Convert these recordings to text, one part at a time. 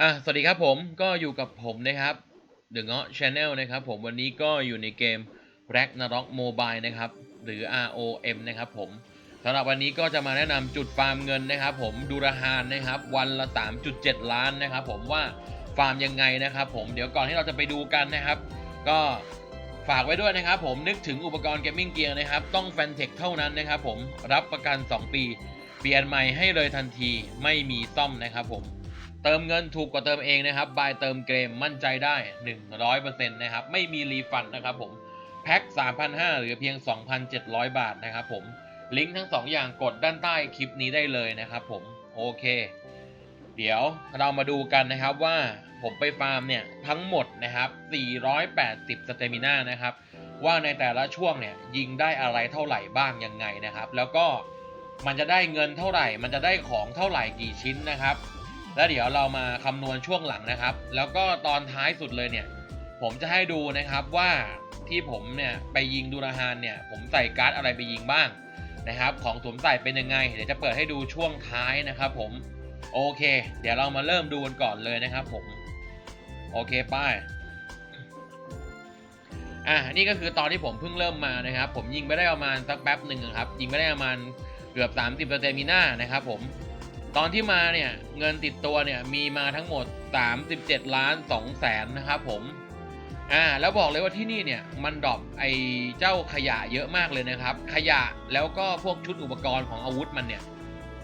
อะสวัสดีครับผมก็อยู่กับผมนะครับ The n g a u Channel นะครับผมวันนี้ก็อยู่ในเกม Ragnarok Mobile นะครับ หรือ ROM นะครับผมสำหรับวันนี้ก็จะมาแนะนำจุดฟาร์มเงินนะครับ ผมดูราฮานนะครับ วันละ 3.7 ล้านนะครับ ผมว่าฟาร์มยังไงนะครับผมเดี๋ยวก่อนที่เราจะไปดูกันนะครับ ก็ฝากไว้ด้วยนะครับผมนึกถึงอุปกรณ์เกมมิ่งเกียร์นะครับ ต้องแฟนเทคเท่านั้นนะครับ ผมรับประกัน 2 ปี เปลี่ยนใหม่ให้เลยทันทีไม่มีซ่อมนะครับผม เติมเงินถูกกว่าเติมเองนะครับบายเติมเกมมั่นใจได้ 100%นะครับ ไม่มีรีฟันนะครับผม แพ็ค3,500หรือเพียง 2,700 บาทนะครับผม ลิงก์ทั้ง 2 อย่างกดด้านใต้คลิปนี้ได้เลยนะครับผม โอเค เดี๋ยวเรามาดูกันนะครับว่าผมไปฟาร์มเนี่ย ทั้งหมดนะครับ 480 สเตมิน่านะครับ ว่าในแต่ละช่วงเนี่ย ยิงได้อะไรเท่าไหร่บ้างยังไงนะครับ แล้วก็มันจะได้เงินเท่าไหร่ มันจะได้ของเท่าไหร่กี่ชิ้นนะครับ แล้วเดี๋ยวเรามาคำนวณช่วงหลังนะครับ แล้วก็ตอนท้ายสุดเลยเนี่ย ผมจะให้ดูนะครับว่าที่ผมเนี่ยไปยิงดูราฮานเนี่ย ผมใส่การ์ดอะไรไปยิงบ้างนะครับ ของสวมใส่เป็นยังไง เดี๋ยวจะเปิดให้ดูช่วงท้ายนะครับ ผม โอเค เดี๋ยวเรามาเริ่มดูกันก่อนเลยนะครับ ผม โอเคป้ายอะนี่ก็คือตอนที่ผมเพิ่งเริ่มมานะครับ ผมยิงไปได้ประมาณสักแป๊บหนึ่งครับ ยิงไปได้ประมาณเกือบ 30เปอร์เตมีหน้านะครับ ผม ตอนที่มาเนี่ยเงินติดตัวเนี่ยมีมาทั้งหมด 37 ล้าน2แสนนะครับผมอ่าแล้วบอกเลยว่าที่นี่เนี่ยมันดรอปไอเจ้าขยะเยอะมากเลยนะครับ ขยะแล้วก็พวกชุดอุปกรณ์ของอาวุธมันเนี่ย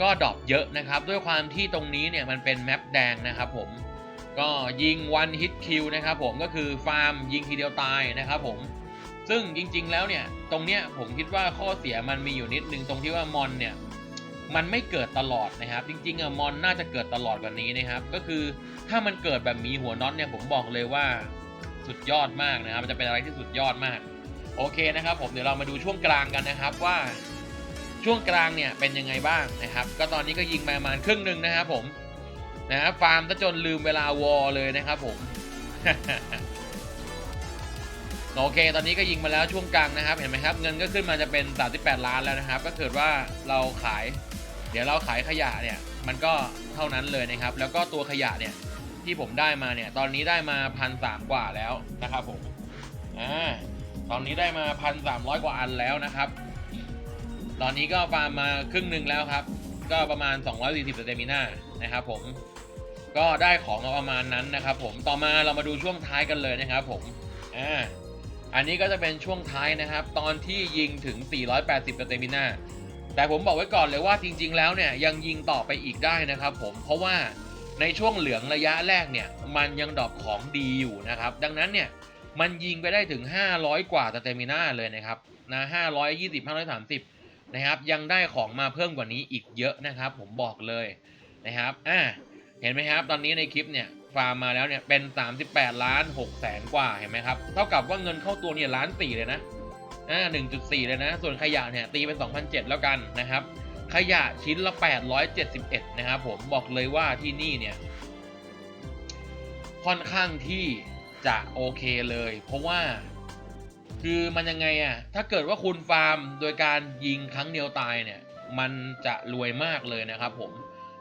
ก็ดรอปเยอะนะครับ ด้วยความที่ตรงนี้เนี่ยมันเป็นแมปแดงนะครับผมก็ยิง one hit kill นะครับผมก็คือฟาร์มยิงทีเดียวตายนะครับผมซึ่งจริงๆแล้วเนี่ยตรงเนี้ยผมคิดว่าข้อเสียมันมีอยู่นิดนึงตรงที่ว่ามอนเนี่ย มันไม่เกิดตลอดนะครับ จริงๆอะมอนน่าจะเกิดตลอดกว่านี้นะครับ ก็คือถ้ามันเกิดแบบมีหัวน็อตเนี่ยผมบอกเลยว่าสุดยอดมากนะครับ มันจะเป็นอะไรที่สุดยอดมาก โอเคนะครับ ผมเดี๋ยวเรามาดูช่วงกลางกันนะครับว่าช่วงกลางเนี่ยเป็นยังไงบ้างนะครับ ก็ตอนนี้ก็ยิงมาประมาณครึ่งหนึ่งนะครับผมนะฟาร์มซะจนลืมเวลาวอลเลยนะครับผมโอเค ตอนนี้ก็ยิงมาแล้วช่วงกลางนะครับ เห็นไหมครับ เงินก็ขึ้นมาจะเป็น 38 ล้านแล้วนะครับ ก็เกิดว่าเราขาย เดี๋ยวเราขายขยะเนี่ยมันก็เท่านั้นเลยนะครับ แล้วก็ตัวขยะเนี่ยที่ผมได้มาเนี่ยตอนนี้ได้มาพันสามกว่าแล้วนะครับผมอ่าตอนนี้ได้มาพันสามร้อยกว่าอันแล้วนะครับ ตอนนี้ก็ฟาร์มมาครึ่งหนึ่งแล้วครับ ก็ประมาณ 240สเตมิน่านะครับผมก็ได้ของมาประมาณนั้นนะครับ ผมต่อมาเรามาดูช่วงท้ายกันเลยนะครับ ผมอ่าอันนี้ก็จะเป็นช่วงท้ายนะครับ ตอนที่ยิงถึง 480สเตมิน่า แต่ผมบอกไว้ก่อนเลยว่าจริง ๆ แล้วเนี่ยยังยิงต่อไปอีกได้นะครับผมเพราะว่าในช่วงเหลืองระยะแรกเนี่ยมันยังดรอปของดีอยู่นะครับ ดังนั้นเนี่ยมันยิงไปได้ถึง 500 กว่าสเตมิน่าเลยนะครับนะ520 530นะครับยังได้ของมาเพิ่มกว่านี้อีกเยอะนะครับ ผมบอกเลยนะครับอ่าเห็นไหมครับ ตอนนี้ในคลิปเนี่ยฟาร์มมาแล้วเนี่ยเป็น 38 ล้าน6แสนกว่าเห็นไหมครับ เท่ากับว่าเงินเข้าตัวเนี่ยล้านสี่เลยนะ อ่า1.4 เลยนะ ส่วนขยะเนี่ยตีเป็น2,007แล้วกันนะครับ ขยะชิ้นละ 871 นะครับผมบอกเลยว่าที่นี่เนี่ย ค่อนข้างที่จะโอเคเลย เพราะว่าคือมันยังไงอะถ้าเกิดว่าคุณฟาร์มโดยการยิงครั้งเดียวตายเนี่ย มันจะรวยมากเลยนะครับผม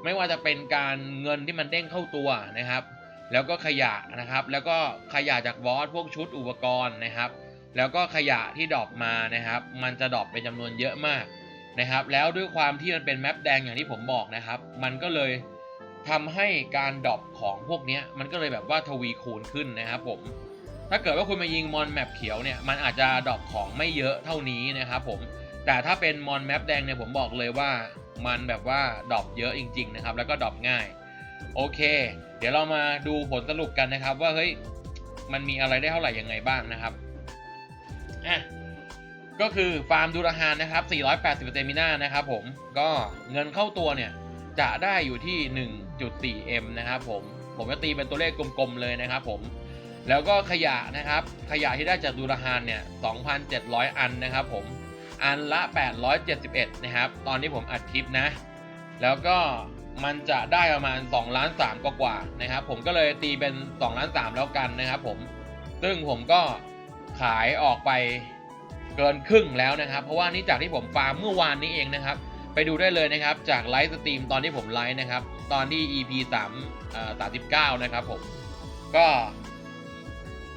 ไม่ว่าจะเป็นการเงินที่มันเด้งเข้าตัวนะครับ แล้วก็ขยะนะครับ แล้วก็ขยะจากวอสพวกชุดอุปกรณ์นะครับ แล้วก็ขยะที่ดรอปมานะครับ มันจะดรอปเป็นจำนวนเยอะมากนะครับ แล้วด้วยความที่มันเป็นแมปแดงอย่างที่ผมบอกนะครับ มันก็เลยทำให้การดรอปของพวกนี้มันก็เลยแบบว่าทวีคูณขึ้นนะครับผม ถ้าเกิดว่าคุณมายิงมอนแมปเขียวเนี่ยมันอาจจะดรอปของไม่เยอะเท่านี้นะครับผม แต่ถ้าเป็นมอนแมปแดงเนี่ยผมบอกเลยว่ามันแบบว่าดรอปเยอะจริง ๆ นะครับ แล้วก็ดรอปง่าย โอเค เดี๋ยวเรามาดูผลสรุปกันนะครับ ว่าเฮ้ยมันมีอะไรได้เท่าไหร่ยังไงบ้างนะครับ อะก็คือฟาร์มดูราฮานนะครับ 480เตมิน่านะครับผม ก็เงินเข้าตัวเนี่ย จะได้อยู่ที่ 1.4M นะครับผม ผมจะตีเป็นตัวเลขกลมๆเลยนะครับผม แล้วก็ขยะนะครับ ขยะที่ได้จากดูราฮานเนี่ย 2,700 อันนะครับผม อันละ 871 นะครับ ตอนที่ผมอัดคลิปนะ แล้วก็มันจะได้ประมาณ2ล้าน3กว่าๆนะครับ ผมก็เลยตีเป็น2ล้าน3แล้วกันนะครับผม ซึ่งผมก็ ขายออกไปเกินครึ่งแล้วนะครับ เพราะว่านี่จากที่ผมฟาร์มเมื่อวานนี้เองนะครับ ไปดูได้เลยนะครับ จากไลฟ์สตรีมตอนที่ผมไลฟ์นะครับ ตอนที่ EP 3เอ่อ39 นะครับผม ก็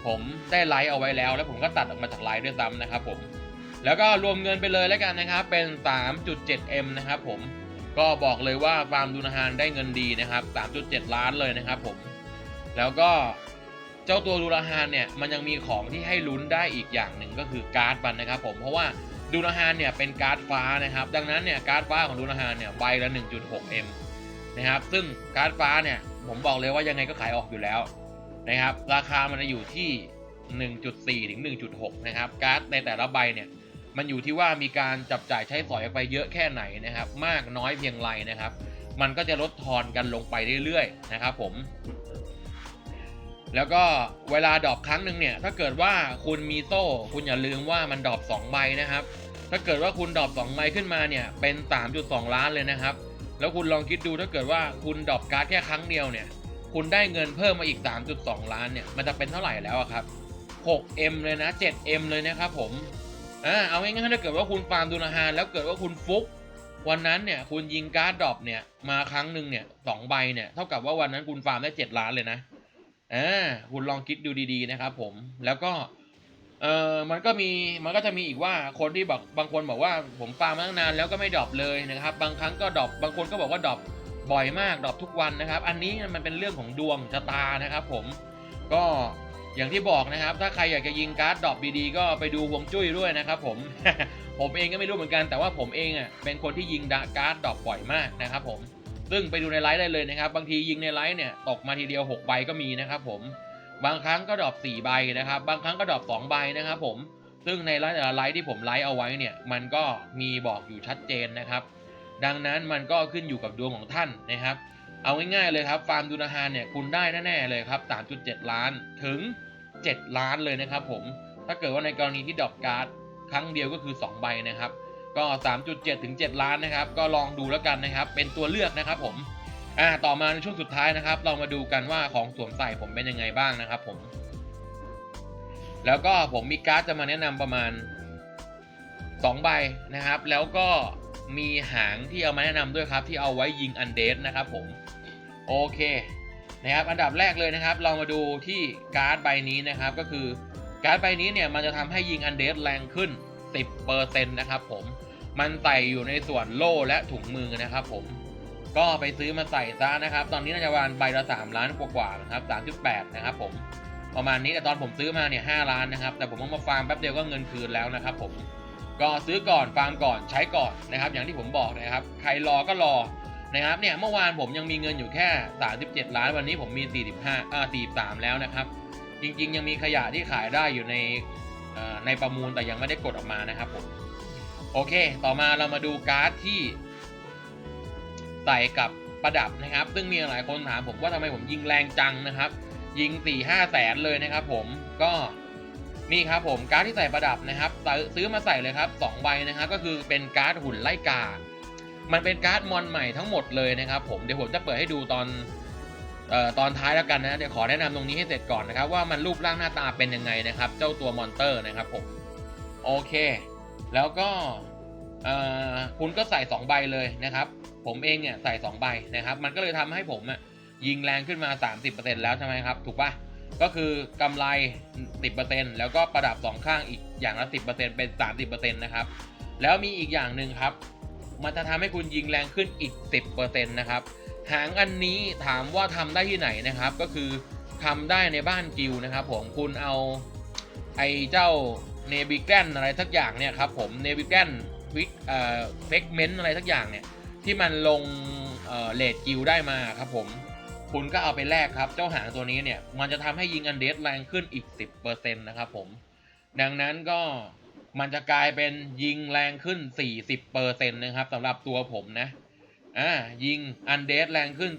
ผมได้ไลฟ์เอาไว้แล้ว แล้วผมก็ตัดออกมาจากไลฟ์ด้วยซ้ำนะครับผม แล้วก็รวมเงินไปเลยแล้วกันนะครับ เป็น 3.7M นะครับผม ก็บอกเลยว่าฟาร์มดูนาฮานได้เงินดีนะครับ 3.7 ล้านเลยนะครับผม แล้วก็ จ้าตัวดูนาฮานเนี่ยมันยังมีของที่ให้ลุ้นได้อีกอย่างหนึ่งก็คือการ์ดมันนะครับผมเพราะว่าดูนาฮานเนี่ยเป็นการ์ดฟ้านะครับ ดังนั้นเนี่ยการ์ดฟ้าของดูนาฮานเนี่ยใบละ 1.6M นะครับซึ่งการ์ดฟ้าเนี่ยผมบอกเลยว่ายังไงก็ขายออกอยู่แล้วนะครับ ราคามันจะอยู่ที่ 1.4 ถึง 1.6 นะครับการ์ดในแต่ละใบเนี่ยมันอยู่ที่ว่ามีการจับจ่ายใช้สอยไปเยอะแค่ไหนนะครับ มากน้อยเพียงไรนะครับ มันก็จะลดทอนกันลงไปเรื่อยๆนะครับผม แล้วก็เวลาดรอปครั้งหนึ่งเนี่ย ถ้าเกิดว่าคุณมีโซ่ คุณอย่าลืมว่ามันดรอป2ใบนะครับ ถ้าเกิดว่าคุณดรอป2ใบขึ้นมาเนี่ย เป็น 3.2 ล้านเลยนะครับ แล้วคุณลองคิดดูถ้าเกิดว่าคุณดรอปการ์ดแค่ครั้งเดียวเนี่ย คุณได้เงินเพิ่มมาอีก 3.2 ล้านเนี่ย มันจะเป็นเท่าไหร่แล้วอะครับ 6M เลยนะ 7M เลยนะครับผม อ่า เอาง่ายๆถ้าเกิดว่าคุณฟาร์มดูนาฮานแล้วเกิดว่าคุณฟุก วันนั้นเนี่ย คุณยิงการ์ดดรอปเนี่ย มาครั้งหนึ่งเนี่ยสองใบเนี่ย เท่ากับว่าวันนั้นคุณฟาร์มได้เจ็ดล้านเลยนะ อ่าคุณลองคิดดูดีๆนะครับผมแล้วก็เออมันก็มีมันก็จะมีอีกว่าคนที่บอกบางคนบอกว่าผมฟาร์มมาตั้งนานแล้วก็ไม่ดรอปเลยนะครับ บางครั้งก็ดรอปบางคนก็บอกว่าดรอปบ่อยมากดรอปทุกวันนะครับ อันนี้มันเป็นเรื่องของดวงชะตานะครับ ผมก็อย่างที่บอกนะครับ ถ้าใครอยากจะยิงการ์ดดรอปดีๆก็ไปดูวงจุ้ยด้วยนะครับ ผมผมเองก็ไม่รู้เหมือนกัน แต่ว่าผมเองอะเป็นคนที่ยิงการ์ดดรอปบ่อยมากนะครับ ผม ซึ่งไปดูในไลฟ์ได้เลยนะครับ บางทียิงในไลฟ์เนี่ยตกมาทีเดียว 6 ใบก็มีนะครับผม บางครั้งก็ดรอป4ใบนะครับ บางครั้งก็ดรอป2ใบนะครับผม ซึ่งในไลฟ์แต่ละไลฟ์ที่ผมไลฟ์เอาไว้เนี่ย มันก็มีบอกอยู่ชัดเจนนะครับ ดังนั้นมันก็ขึ้นอยู่กับดวงของท่านนะครับ เอาง่ายๆเลยครับ ฟาร์มดูนาฮานเนี่ยคุณได้แน่ๆเลยครับ 3.7 ล้านถึง 7 ล้านเลยนะครับผม ถ้าเกิดว่าในกรณีที่ดรอปการ์ดครั้งเดียวก็คือ 2 ใบนะครับ ก็ 3.7 ถึง 7 ล้านนะครับ ก็ลองดูแล้วกันนะครับ เป็นตัวเลือกนะครับผมอ่าต่อมาในช่วงสุดท้ายนะครับ เรามาดูกันว่าของสวมใส่ผมเป็นยังไงบ้างนะครับผม แล้วก็ผมมีการ์ดจะมาแนะนำประมาณ2ใบนะครับ แล้วก็มีหางที่เอามาแนะนำด้วยครับ ที่เอาไว้ยิงอันเดสนะครับผม โอเคนะครับ อันดับแรกเลยนะครับ เรามาดูที่การ์ดใบนี้นะครับ ก็คือการ์ดใบนี้เนี่ยมันจะทำให้ยิงอันเดสแรงขึ้น 10%นะครับผมมันใส่อยู่ในส่วนโล่และถุงมือนะครับผมก็ไปซื้อมาใส่ซะนะครับ ตอนนี้น่าจะประมาณใบละ3ล้านกว่าๆนะครับ3.8นะครับผมประมาณนี้แต่ตอนผมซื้อมาเนี่ย5ล้านนะครับ แต่ผมเอามาฟาร์มแป๊บเดียวก็เงินคืนแล้วนะครับผมก็ซื้อก่อนฟาร์มก่อนใช้ก่อนนะครับ อย่างที่ผมบอกนะครับ ใครรอก็รอนะครับเนี่ยเมื่อวานผมยังมีเงินอยู่แค่ 37 ล้านวันนี้ผมมี 45อ่า43 แล้วนะครับ จริงๆ ยังมีขยะที่ขายได้อยู่ใน ในประมูลแต่ยังไม่ได้กดออกมานะครับผมโอเค ต่อมาเรามาดูการ์ดที่ใส่กับประดับนะครับ ซึ่งมีหลายคนถามผมว่าทำไมผมยิงแรงจังนะครับ ยิง 4-5แสนเลยนะครับผมก็นี่ครับผมการ์ดที่ใส่ประดับนะครับ ซื้อมาใส่เลยครับ2ใบนะครับก็คือเป็นการ์ดหุ่นไล่กา มันเป็นการ์ดมอนใหม่ทั้งหมดเลยนะครับ ผมเดี๋ยวผมจะเปิดให้ดูตอน ตอนท้ายแล้วกันนะเดี๋ยวขอแนะนำตรงนี้ให้เสร็จก่อนนะครับ ว่ามันรูปร่างหน้าตาเป็นยังไงนะครับ เจ้าตัวมอนเตอร์นะครับผมโอเค แล้วก็คุณก็ใส่2ใบเลยนะครับ ผมเองเนี่ยใส่2ใบนะครับ มันก็เลยทำให้ผมอะยิงแรงขึ้นมา 30%แล้วใช่ไหมครับ ถูกปะก็คือกำไร 10%แล้วก็ประดับ 2 ข้างอีกอย่างละ 10%เป็น 30%นะครับ แล้วมีอีกอย่างหนึ่งครับ มันจะทำให้คุณยิงแรงขึ้นอีก 10%นะครับ หางอันนี้ถามว่าทำได้ที่ไหนนะครับ ก็คือทำได้ในบ้านกิลนะครับ ผมคุณเอาไอเจ้าเนบิแกนอะไรสักอย่างเนี่ยครับผมเนบิแกนวิกเอ่อเฟกเมนต์อะไรสักอย่างเนี่ยที่มันลงเอ่อเลดกิลได้มาครับผมคุณก็เอาไปแลกครับ เจ้าหางตัวนี้เนี่ย มันจะทำให้ยิงอันเดสแรงขึ้นอีก 10%นะครับผม ดังนั้นก็มันจะกลายเป็นยิงแรงขึ้น 40%นะครับสำหรับตัวผมนะ อ่ายิงอันเดสแรงขึ้น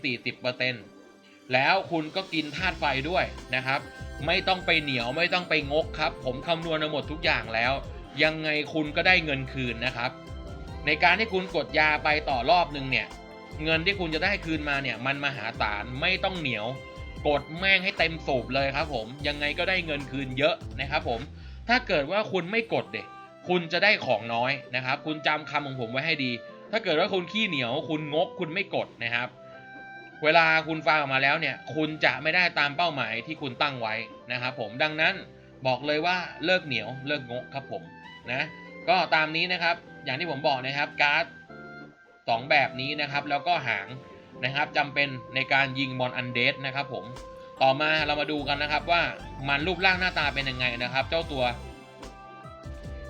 40%แล้วคุณก็กินธาตุไฟด้วยนะครับ ไม่ต้องไปเหนียวไม่ต้องไปงกครับ ผมคำนวณมาหมดทุกอย่างแล้ว ยังไงคุณก็ได้เงินคืนนะครับ ในการที่คุณกดยาไปต่อรอบนึงเนี่ย เงินที่คุณจะได้คืนมาเนี่ย มันมหาศาลไม่ต้องเหนียว กดแม่งให้เต็มสูบเลยครับ ผมยังไงก็ได้เงินคืนเยอะนะครับผมถ้าเกิดว่าคุณไม่กดเด็กคุณจะได้ของน้อยนะครับ คุณจำคำของผมไว้ให้ดี ถ้าเกิดว่าคุณขี้เหนียว คุณงกคุณไม่กดนะครับ เวลาคุณฟาออกมาแล้วเนี่ย คุณจะไม่ได้ตามเป้าหมายที่คุณตั้งไว้นะครับผมดังนั้นบอกเลยว่าเลิกเหนียวเลิกงกครับผมนะก็ตามนี้นะครับ อย่างที่ผมบอกนะครับการ์ดสองแบบนี้นะครับ แล้วก็หางนะครับจำเป็นในการยิงมอนอันเดสนะครับผมต่อมาเรามาดูกันนะครับว่ามันรูปร่างหน้าตาเป็นยังไงนะครับ เจ้าตัว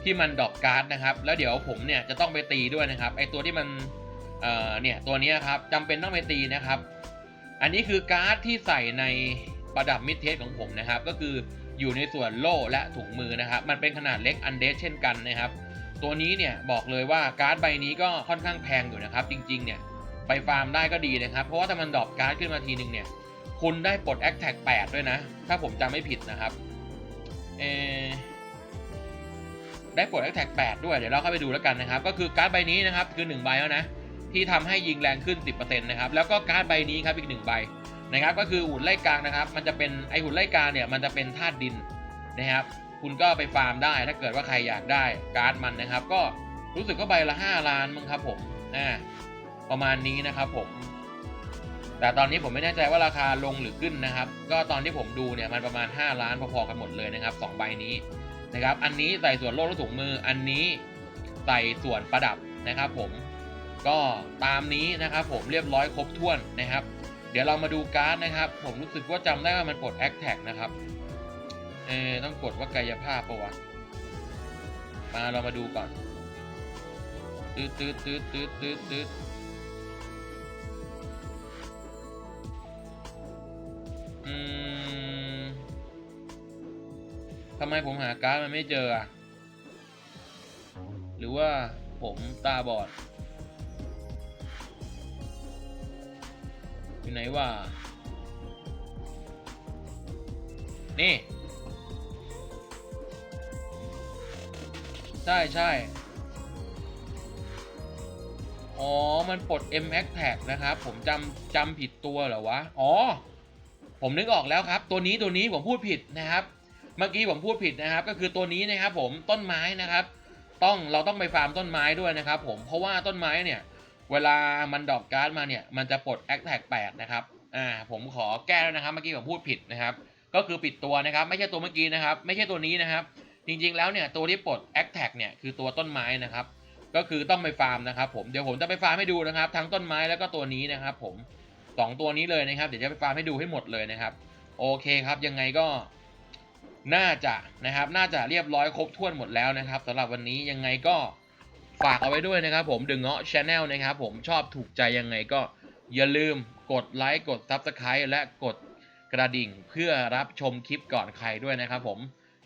ที่มันดรอปการ์ดนะครับ แล้วเดี๋ยวผมเนี่ยจะต้องไปตีด้วยนะครับไอตัวที่มันเอ่อเนี่ยตัวนี้ครับจำเป็นต้องไปตีนะครับ อันนี้คือการ์ดที่ใส่ในประดับมิดเทสของผมนะครับ ก็คืออยู่ในส่วนโล่และถุงมือนะครับ มันเป็นขนาดเล็กอันเดสเช่นกันนะครับ ตัวนี้เนี่ยบอกเลยว่าการ์ดใบนี้ก็ค่อนข้างแพงอยู่นะครับ จริงๆเนี่ยไปฟาร์มได้ก็ดีนะครับ เพราะว่าถ้ามันดรอปการ์ดขึ้นมาทีนึงเนี่ยคุณได้ปลดแอคแท็ก8ด้วยนะ ถ้าผมจำไม่ผิดนะครับเออ ได้ปลดแอคแท็ก8ด้วย เดี๋ยวเราเข้าไปดูแล้วกันนะครับ ก็คือการ์ดใบนี้นะครับ คือ 1 ใบแล้วนะ ที่ทำให้ยิงแรงขึ้น 10%นะครับ แล้วก็การ์ดใบนี้ครับอีก 1 ใบนะครับ ก็คือหุ่นไล่กลางนะครับ มันจะเป็นไอหุ่นไล่กลางเนี่ย มันจะเป็นธาตุดินนะครับ คุณก็ไปฟาร์มได้ ถ้าเกิดว่าใครอยากได้การ์ดมันนะครับ ก็รู้สึกก็ใบละ 5 ล้านมั้งครับผมอ่าประมาณนี้นะครับผม แต่ตอนนี้ผมไม่แน่ใจว่าราคาลงหรือขึ้นนะครับ ก็ตอนที่ผมดูเนี่ยมันประมาณ 5 ล้านพอๆกันหมดเลยนะครับ2ใบนี้ นะครับ อันนี้ใส่ส่วนโล่และถุงมือ อันนี้ใส่ส่วนประดับนะครับ ผมก็ตามนี้นะครับ ผมเรียบร้อยครบถ้วนนะครับ เดี๋ยวเรามาดูการ์ดนะครับ ผมรู้สึกว่าจำได้ว่ามันปลดแอคแท็กนะครับเออต้องกดว่ากายภาพปะวะมาเรามาดูก่อนตืดตืดตืดตืดตืดตืดอืม ทำไมผมหาการ์ดมันไม่เจออะหรือว่าผมตาบอด อยู่ไหนวะนี่ ใช่ใช่อ๋อ มันปลด M X Tag นะครับ ผมจำจำผิดตัวเหรอวะ อ๋อ ผมนึกออกแล้วครับ ตัวนี้ตัวนี้ผมพูดผิดนะครับ เมื่อกี้ผมพูดผิดนะครับ ก็คือตัวนี้นะครับผมต้นไม้นะครับ ต้องเราต้องไปฟาร์มต้นไม้ด้วยนะครับ ผมเพราะว่าต้นไม้เนี่ยเวลามันดอปการ์ดมาเนี่ยมันจะปลด a c t a g 8นะครับอ่าผมขอแก้แล้วนะครับเมื่อกี้ผมพูดผิดนะครับ ก็คือปิดตัวนะครับ ไม่ใช่ตัวเมื่อกี้นะครับ ไม่ใช่ตัวนี้นะครับ จริงๆแล้วเนี่ยตัวที่ปลด a c t a g เนี่ยคือตัวต้นไม้นะครับ ก็คือต้องไปฟาร์มนะครับ ผมเดี๋ยวผมจะไปฟาร์มให้ดูนะครับ ทั้งต้นไม้แล้วก็ตัวนี้นะครับ ผมสองตัวนี้เลยนะครับ เดี๋ยวจะไปฟาร์มให้ดูให้หมดเลยนะครับ โอเคครับยังไงก็ น่าจะนะครับน่าจะเรียบร้อยครบถ้วนหมดแล้วนะครับสำหรับวันนี้ยังไงก็ฝากเอาไว้ด้วยนะครับผมดึงเงาะชาแนลนะครับผมชอบถูกใจยังไงก็อย่าลืมกดไลค์กด Subscribe และกดกระดิ่งเพื่อรับชมคลิปก่อนใครด้วยนะครับผม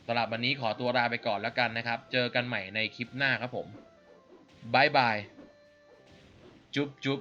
สำหรับวันนี้ขอตัวลาไปก่อนแล้วกันนะครับ เจอกันใหม่ในคลิปหน้าครับผมบายบายจุ๊บจุ๊บ